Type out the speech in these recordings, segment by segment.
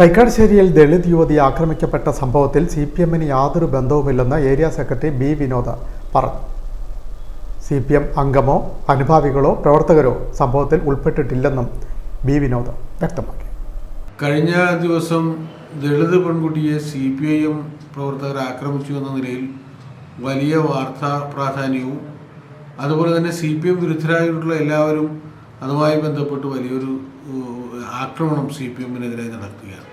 തൈക്കാട്ശ്ശേരിയിൽ ദളിത് യുവതി ആക്രമിക്കപ്പെട്ട സംഭവത്തിൽ സി പി എമ്മിന് യാതൊരു ബന്ധവുമില്ലെന്ന് ഏരിയ സെക്രട്ടറി ബി വിനോദ് പറഞ്ഞു. സി പി എം അംഗമോ അനുഭാവികളോ പ്രവർത്തകരോ സംഭവത്തിൽ ഉൾപ്പെട്ടിട്ടില്ലെന്നും ബി വിനോദ് വ്യക്തമാക്കി. കഴിഞ്ഞ ദിവസം ദളിത് പെൺകുട്ടിയെ സി പി ഐ എം പ്രവർത്തകർ ആക്രമിച്ചു എന്ന നിലയിൽ വലിയ വാർത്താ പ്രാധാന്യവും അതുപോലെ തന്നെ സി പി എം വിരുദ്ധരായിട്ടുള്ള എല്ലാവരും അതുമായി ബന്ധപ്പെട്ട് വലിയൊരു ആക്രമണം സി പി എമ്മിനെതിരെ നടത്തുകയാണ്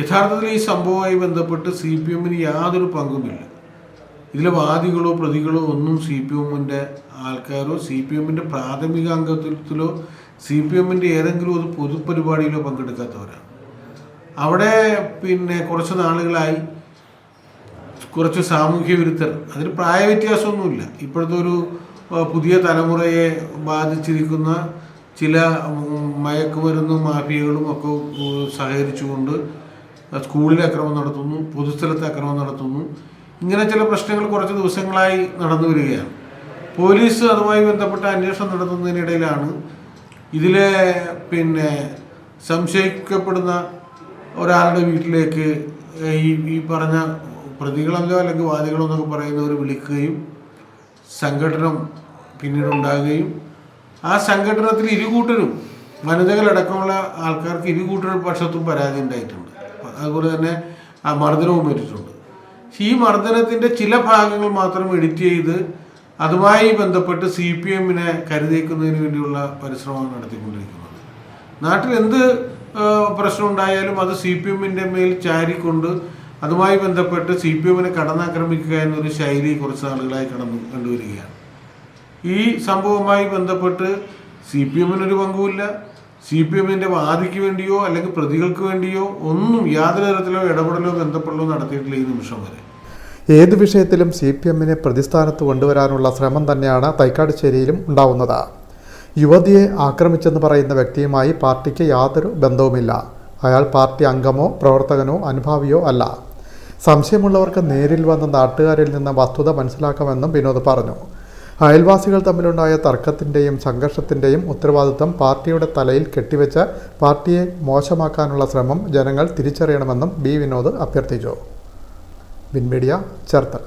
യഥാർത്ഥത്തിൽ ഈ സംഭവവുമായി ബന്ധപ്പെട്ട് സി പി എമ്മിന് യാതൊരു പങ്കുമില്ല. ഇതിലെ വാദികളോ പ്രതികളോ ഒന്നും സി പി എമ്മിന്റെ ആൾക്കാരോ സി പി എമ്മിന്റെ പ്രാഥമിക അംഗത്വത്തിലോ സി പി എമ്മിന്റെ ഏതെങ്കിലും ഒരു പൊതുപരിപാടിയിലോ പങ്കെടുക്കാത്തവരാണ്. അവിടെ പിന്നെ കുറച്ച് നാളുകളായി കുറച്ച് സാമൂഹ്യ വിരുദ്ധർ. അതിന് പ്രായവ്യത്യാസമൊന്നുമില്ല. ഇപ്പോഴത്തെ ഒരു പുതിയ തലമുറയെ ബാധിച്ചിരിക്കുന്ന ചില മയക്കുമരുന്ന് മാഫിയകളും ഒക്കെ സഹകരിച്ചുകൊണ്ട് സ്കൂളിൽ അക്രമം നടത്തുന്നു പൊതുസ്ഥലത്ത് അക്രമം നടത്തുന്നു. ഇങ്ങനെ ചില പ്രശ്നങ്ങൾ കുറച്ച് ദിവസങ്ങളായി നടന്നു വരികയാണ്. പോലീസ് അതുമായി ബന്ധപ്പെട്ട അന്വേഷണം നടത്തുന്നതിനിടയിലാണ് ഇതിലെ പിന്നെ സംശയിക്കപ്പെടുന്ന ഒരാളുടെ വീട്ടിലേക്ക് ഈ ഈ പറഞ്ഞ പ്രതികളല്ലോ അല്ലെങ്കിൽ വാദികളോ എന്നൊക്കെ പറയുന്നവർ വിളിക്കുകയും സംഘടനം പിന്നീട് ഉണ്ടാകുകയും ആ സംഘടനത്തിൽ ഇരുകൂട്ടരും വനിതകളടക്കമുള്ള ആൾക്കാർക്ക് ഇരുകൂട്ടർ പക്ഷത്തും പരാതി ഉണ്ടായിട്ടുണ്ട്. അതുപോലെ തന്നെ ആ മർദ്ദനവും പറ്റിയിട്ടുണ്ട് ഈ മർദ്ദനത്തിന്റെ ചില ഭാഗങ്ങൾ മാത്രം എഡിറ്റ് ചെയ്ത് അതുമായി ബന്ധപ്പെട്ട് സി പി എമ്മിനെ കരുതേക്കുന്നതിന് വേണ്ടിയുള്ള പരിശ്രമം നടത്തിക്കൊണ്ടിരിക്കുന്നത്. നാട്ടിൽ എന്ത് പ്രശ്നം ഉണ്ടായാലും അത് സി പി എമ്മിന്റെ മേൽ ചാരിക്കൊണ്ട് അതുമായി ബന്ധപ്പെട്ട് സി പി എമ്മിനെ കടന്നാക്രമിക്കുക എന്നൊരു ശൈലി കുറച്ച് നാളുകളായി കടന്നു കണ്ടുവരികയാണ്. ഈ സംഭവവുമായി ബന്ധപ്പെട്ട് സി പി എമ്മിനൊരു പങ്കുമില്ല. സി പി എമ്മിന്റെ വാദിക്ക് വേണ്ടിയോ അല്ലെങ്കിൽ പ്രതികൾക്ക് വേണ്ടിയോ ഒന്നും യാതൊരു തരത്തിലോ ഇടപെടലോ ബന്ധപ്പെടലോ നടത്തിയിട്ടില്ല ഈ നിമിഷം വരെ. ഏത് വിഷയത്തിലും സി പി എമ്മിനെ പ്രതിസ്ഥാനത്ത് കൊണ്ടുവരാനുള്ള ശ്രമം തന്നെയാണ് തൈക്കാട്ശ്ശേരിയിലും ഉണ്ടാവുന്നത്. യുവതിയെ ആക്രമിച്ചെന്ന് പറയുന്ന വ്യക്തിയുമായി പാർട്ടിക്ക് യാതൊരു ബന്ധവുമില്ല. അയാൾ പാർട്ടി അംഗമോ പ്രവർത്തകനോ അനുഭാവിയോ അല്ല. സംശയമുള്ളവർക്ക് നേരിൽ വന്ന നാട്ടുകാരിൽ നിന്ന് വസ്തുത മനസ്സിലാക്കാമെന്നും വിനോദ് പറഞ്ഞു. അയൽവാസികൾ തമ്മിലുണ്ടായ തർക്കത്തിന്റെയും സംഘർഷത്തിന്റെയും ഉത്തരവാദിത്തം പാർട്ടിയുടെ തലയിൽ കെട്ടിവെച്ച് പാർട്ടിയെ മോശമാക്കാനുള്ള ശ്രമം ജനങ്ങൾ തിരിച്ചറിയണമെന്നും ബി വിനോദ് അഭ്യർത്ഥിച്ചു. വിൻമീഡിയ ചേർത്തല.